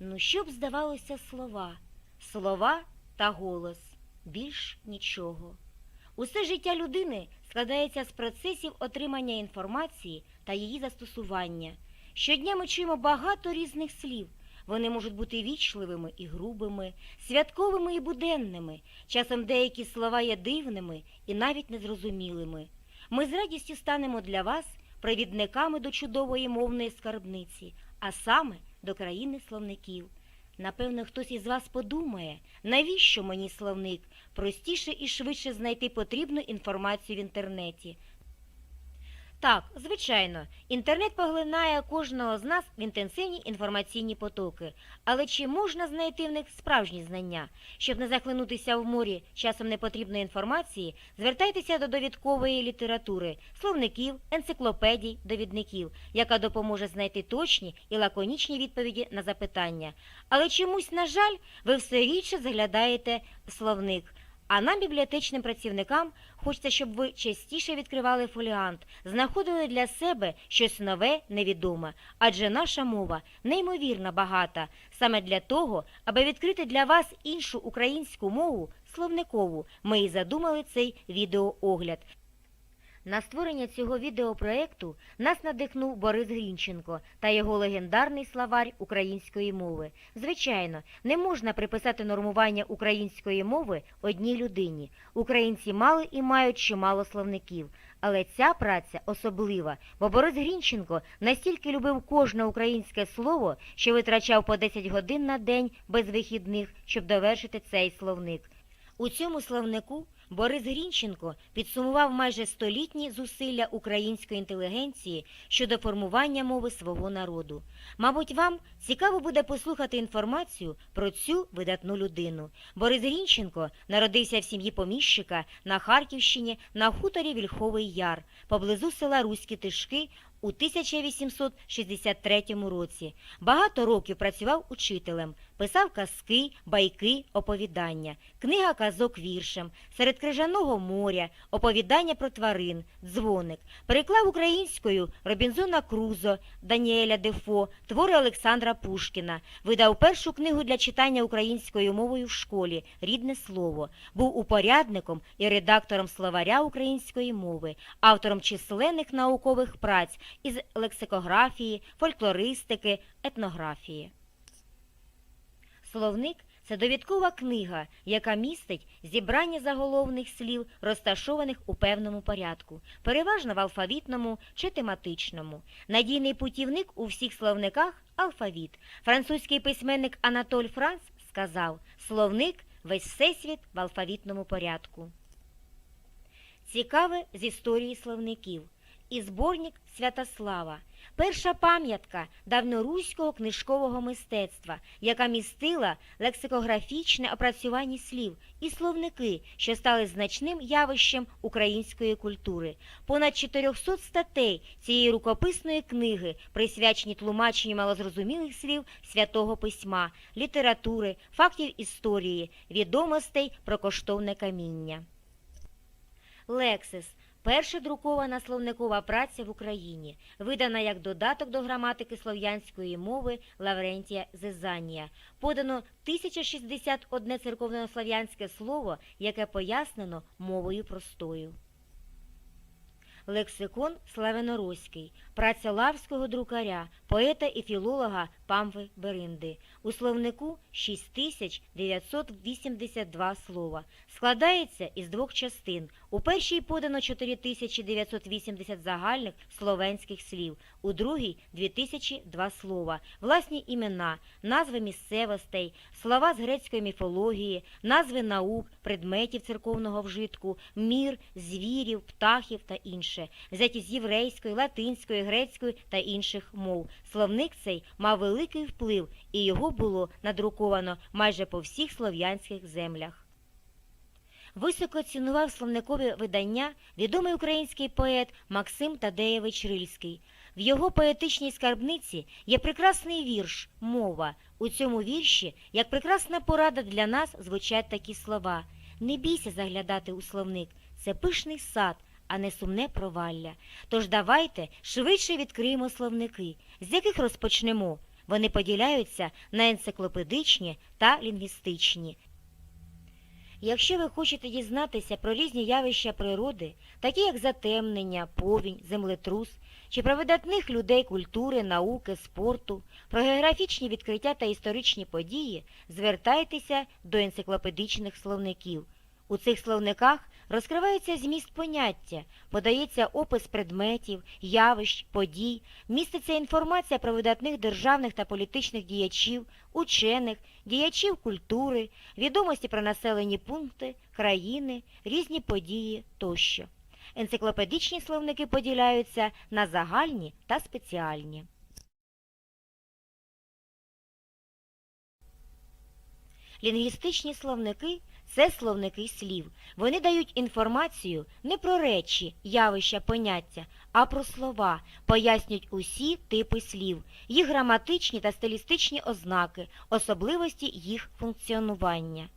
Ну, що б здавалося слова, слова та голос, більш нічого. Усе життя людини складається з процесів отримання інформації та її застосування. Щодня ми чуємо багато різних слів. Вони можуть бути вічливими і грубими, святковими і буденними. Часом деякі слова є дивними і навіть незрозумілими. Ми з радістю станемо для вас провідниками до чудової мовної скарбниці, а саме до країни словників. Напевно, хтось із вас подумає, навіщо мені словник? Простіше і швидше знайти потрібну інформацію в інтернеті. Так, звичайно, інтернет поглинає кожного з нас в інтенсивні інформаційні потоки, але чи можна знайти в них справжні знання? Щоб не захлинутися в морі часом непотрібної інформації, звертайтеся до довідкової літератури, словників, енциклопедій, довідників, яка допоможе знайти точні і лаконічні відповіді на запитання. Але чомусь, на жаль, ви все рідше заглядаєте в словник. А нам, бібліотечним працівникам, хочеться, щоб ви частіше відкривали фоліант, знаходили для себе щось нове, невідоме, адже наша мова неймовірно багата, саме для того, аби відкрити для вас іншу українську мову, словникову, ми і задумали цей відеоогляд. На створення цього відеопроекту нас надихнув Борис Грінченко та його легендарний словарь української мови. Звичайно, не можна приписати нормування української мови одній людині. Українці мали і мають чимало словників. Але ця праця особлива, бо Борис Грінченко настільки любив кожне українське слово, що витрачав по 10 годин на день без вихідних, щоб довершити цей словник. У цьому словнику Борис Грінченко підсумував майже столітні зусилля української інтелігенції щодо формування мови свого народу. Мабуть, вам цікаво буде послухати інформацію про цю видатну людину. Борис Грінченко народився в сім'ї поміщика на Харківщині на хуторі Вільховий Яр, поблизу села Руські Тишки у 1863 році. Багато років працював учителем, писав казки, байки, оповідання, книга казок віршем, серед крижаного моря, оповідання про тварин, дзвоник, переклав українською Робінзона Крузо, Даніеля Дефо, твори Олександра Пушкіна, видав першу книгу для читання українською мовою в школі. Рідне слово, був упорядником і редактором словаря української мови, автором численних наукових праць із лексикографії, фольклористики, етнографії. Словник це довідкова книга, яка містить зібрання заголовних слів, розташованих у певному порядку, переважно в алфавітному чи тематичному. Надійний путівник у всіх словниках алфавіт. Французький письменник Анатоль Франц сказав «Словник – весь всесвіт в алфавітному порядку». Цікаве з історії словників. І зборник Святослава. Перша пам'ятка давноруського книжкового мистецтва, яка містила лексикографічне опрацювання слів і словники, що стали значним явищем української культури. Понад 400 статей цієї рукописної книги присвячені тлумаченню малозрозумілих слів святого письма, літератури, фактів історії, відомостей про коштовне каміння. Лексис Перша друкована словникова праця в Україні, видана як додаток до граматики слов'янської мови Лаврентія Зезанія. Подано 1061 церковнослов'янське слово, яке пояснено мовою простою. Лексикон Славяноруський, праця лавського друкаря, поета і філолога Памфи Беринди. У словнику 6982 слова. Складається із двох частин. У першій подано 4980 загальних словенських слів, у другій 2002 слова, власні імена, назви місцевостей, слова з грецької міфології, назви наук, предметів церковного вжитку, мір, звірів, птахів та інше, взяті з єврейської, латинської, грецької та інших мов. Словник цей мав великий вплив, і його було надруковано майже по всіх слов'янських землях. Високо цінував словникові видання відомий український поет Максим Тадеєвич Рильський. В його поетичній скарбниці є прекрасний вірш Мова. У цьому вірші, як прекрасна порада для нас, звучать такі слова: Не бійся заглядати у словник, це пишний сад, а не сумне провалля. Тож давайте швидше відкриємо словники. З яких розпочнемо? Вони поділяються на енциклопедичні та лінгвістичні. Якщо ви хочете дізнатися про різні явища природи, такі як затемнення, повінь, землетрус, чи про видатних людей культури, науки, спорту, про географічні відкриття та історичні події, звертайтеся до енциклопедичних словників. У цих словниках розкривається зміст поняття, подається опис предметів, явищ, подій, міститься інформація про видатних державних та політичних діячів, учених, діячів культури, відомості про населені пункти, країни, різні події тощо. Енциклопедичні словники поділяються на загальні та спеціальні. Лінгвістичні словники це словники слів. Вони дають інформацію не про речі, явища, поняття, а про слова, пояснюють усі типи слів, їх граматичні та стилістичні ознаки, особливості їх функціонування.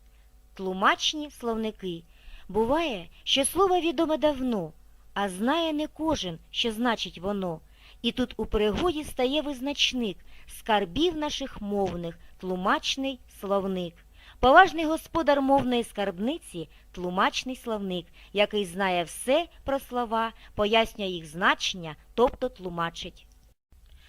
Тлумачні словники. Буває, що слово відоме давно, а знає не кожен, що значить воно. І тут у пригоді стає визначник скарбів наших мовних, тлумачний словник. Поважний господар мовної скарбниці тлумачний словник, який знає все про слова, пояснює їх значення, тобто тлумачить.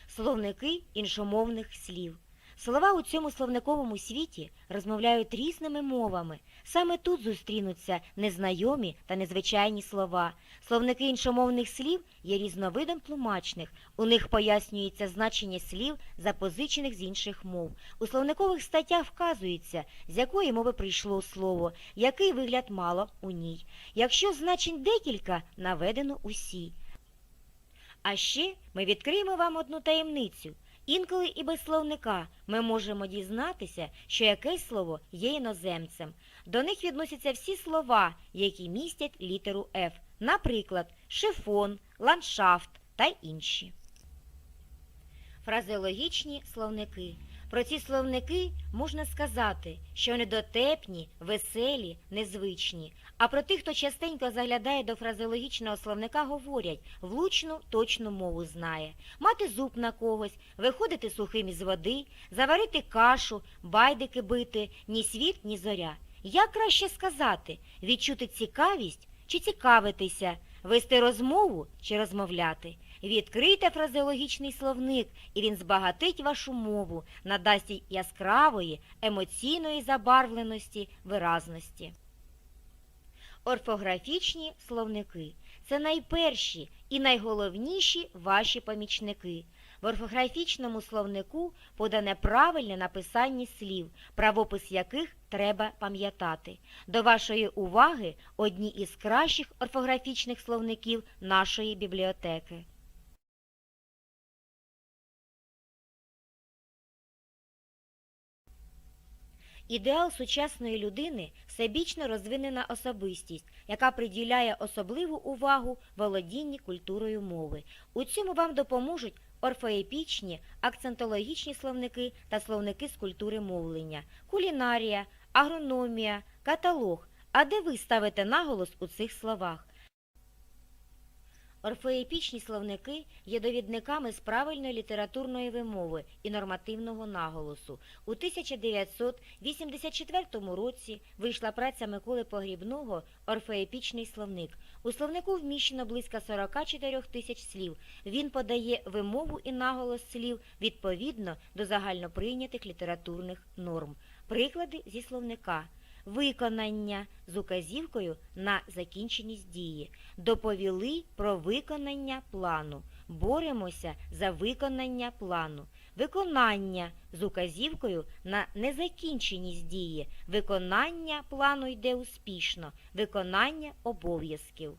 Словники іншомовних слів. Слова у цьому словниковому світі розмовляють різними мовами. Саме тут зустрінуться незнайомі та незвичайні слова. Словники іншомовних слів є різновидом тлумачних. У них пояснюється значення слів, запозичених з інших мов. У словникових статтях вказується, з якої мови прийшло слово, який вигляд мало у ній. Якщо значень декілька, наведено усі. А ще ми відкриємо вам одну таємницю. Інколи і без словника ми можемо дізнатися, що якесь слово є іноземцем. До них відносяться всі слова, які містять літеру F, наприклад, шифон, ландшафт та інші. Фразеологічні словники. Про ці словники можна сказати, що вони дотепні, веселі, незвичні. А про тих, хто частенько заглядає до фразеологічного словника, говорять влучну, точну мову знає. Мати зуб на когось, виходити сухим із води, заварити кашу, байдики бити, ні світ, ні зоря. Як краще сказати, відчути цікавість чи цікавитися, вести розмову чи розмовляти? Відкрийте фразеологічний словник, і він збагатить вашу мову, надасть яскравої, емоційної забарвленості, виразності. Орфографічні словники це найперші і найголовніші ваші помічники. В орфографічному словнику подане правильне написання слів, правопис яких треба пам'ятати. До вашої уваги одні із кращих орфографічних словників нашої бібліотеки. Ідеал сучасної людини всебічно розвинена особистість, яка приділяє особливу увагу володінні культурою мови. У цьому вам допоможуть орфоепічні, акцентологічні словники та словники з культури мовлення, кулінарія, агрономія, каталог. А де ви ставите наголос у цих словах? Орфоепічні словники є довідниками з правильної літературної вимови і нормативного наголосу. У 1984 році вийшла праця Миколи Погрібного «Орфоепічний словник». У словнику вміщено близько 44 тисяч слів. Він подає вимову і наголос слів відповідно до загальноприйнятих літературних норм. Приклади зі словника – Виконання з указівкою на закінченість дії. Доповіли про виконання плану. Боремося за виконання плану. Виконання з указівкою на незакінченість дії. Виконання плану йде успішно. Виконання обов'язків.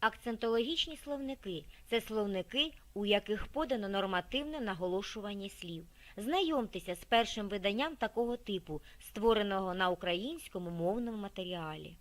Акцентологічні словники це словники, у яких подано нормативне наголошування слів. Знайомтеся з першим виданням такого типу, створеного на українському мовному матеріалі.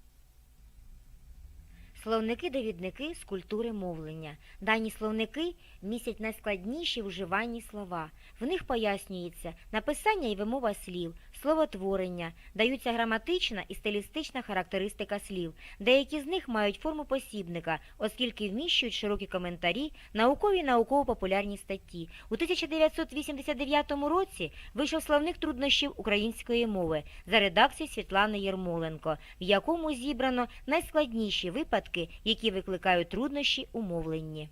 Словники-довідники з культури мовлення. Дані словники містять найскладніші в уживанні слова. В них пояснюється написання і вимова слів, словотворення, даються граматична і стилістична характеристика слів. Деякі з них мають форму посібника, оскільки вміщують широкі коментарі, наукові і науково-популярні статті. У 1989 році вийшов словник труднощів української мови за редакцією Світлани Єрмоленко, в якому зібрано найскладніші випадки, які викликають труднощі у мовленні.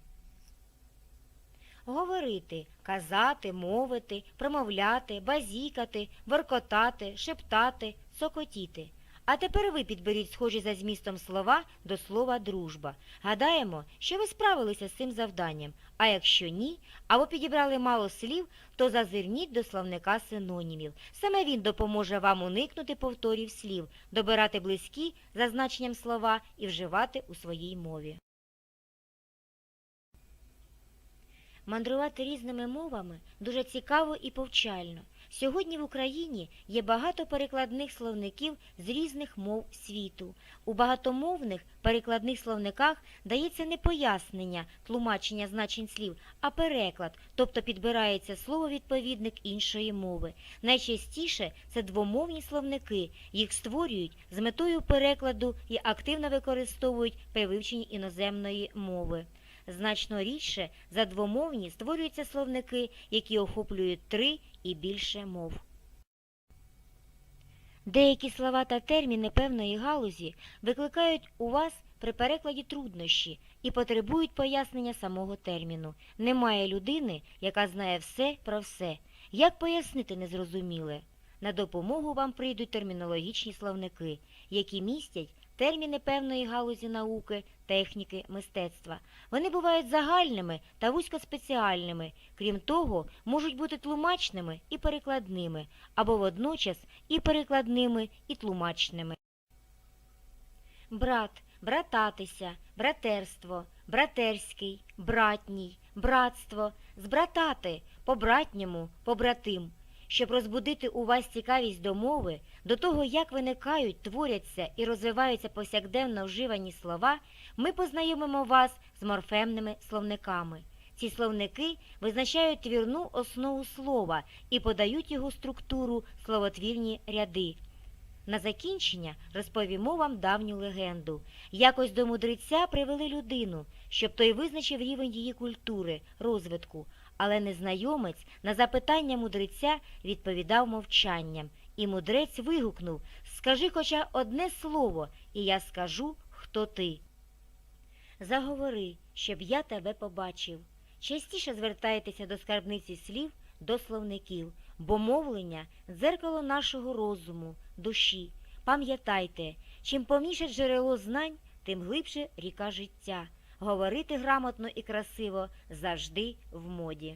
Говорити, казати, мовити, промовляти, базікати, воркотати, шептати, цокотіти. А тепер ви підберіть схожі за змістом слова до слова дружба. Гадаємо, що ви справилися з цим завданням, а якщо ні, або підібрали мало слів, то зазирніть до словника синонімів. Саме він допоможе вам уникнути повторів слів, добирати близькі за значенням слова і вживати у своїй мові. Мандрувати різними мовами дуже цікаво і повчально. Сьогодні в Україні є багато перекладних словників з різних мов світу. У багатомовних перекладних словниках дається не пояснення, тлумачення значень слів, а переклад, тобто підбирається слово-відповідник іншої мови. Найчастіше це двомовні словники. Їх створюють з метою перекладу і активно використовують при вивченні іноземної мови. Значно рідше за двомовні створюються словники, які охоплюють три і більше мов. Деякі слова та терміни певної галузі викликають у вас при перекладі труднощі і потребують пояснення самого терміну. Немає людини, яка знає все про все. Як пояснити незрозуміле? На допомогу вам прийдуть термінологічні словники, які містять терміни певної галузі науки, техніки, мистецтва. Вони бувають загальними та вузькоспеціальними, крім того, можуть бути тлумачними і перекладними, або водночас і перекладними, і тлумачними. Брат, брататися, братерство, братерський, братній, братство, збратати, по-братньому, побратим. Щоб розбудити у вас цікавість до мови, до того, як виникають, творяться і розвиваються повсякденно вживані слова, ми познайомимо вас з морфемними словниками. Ці словники визначають твірну основу слова і подають його структуру словотвірні ряди. На закінчення розповімо вам давню легенду. Якось до мудреця привели людину, щоб той визначив рівень її культури, розвитку, але незнайомець на запитання мудреця відповідав мовчанням, і мудрець вигукнув Скажи хоча одне слово, і я скажу, хто ти. Заговори, щоб я тебе побачив. Частіше звертайтеся до скарбниці слів, до словників, бо мовлення дзеркало нашого розуму, душі. Пам'ятайте, чим повніше джерело знань, тим глибше ріка життя. Говорити грамотно і красиво завжди в моді.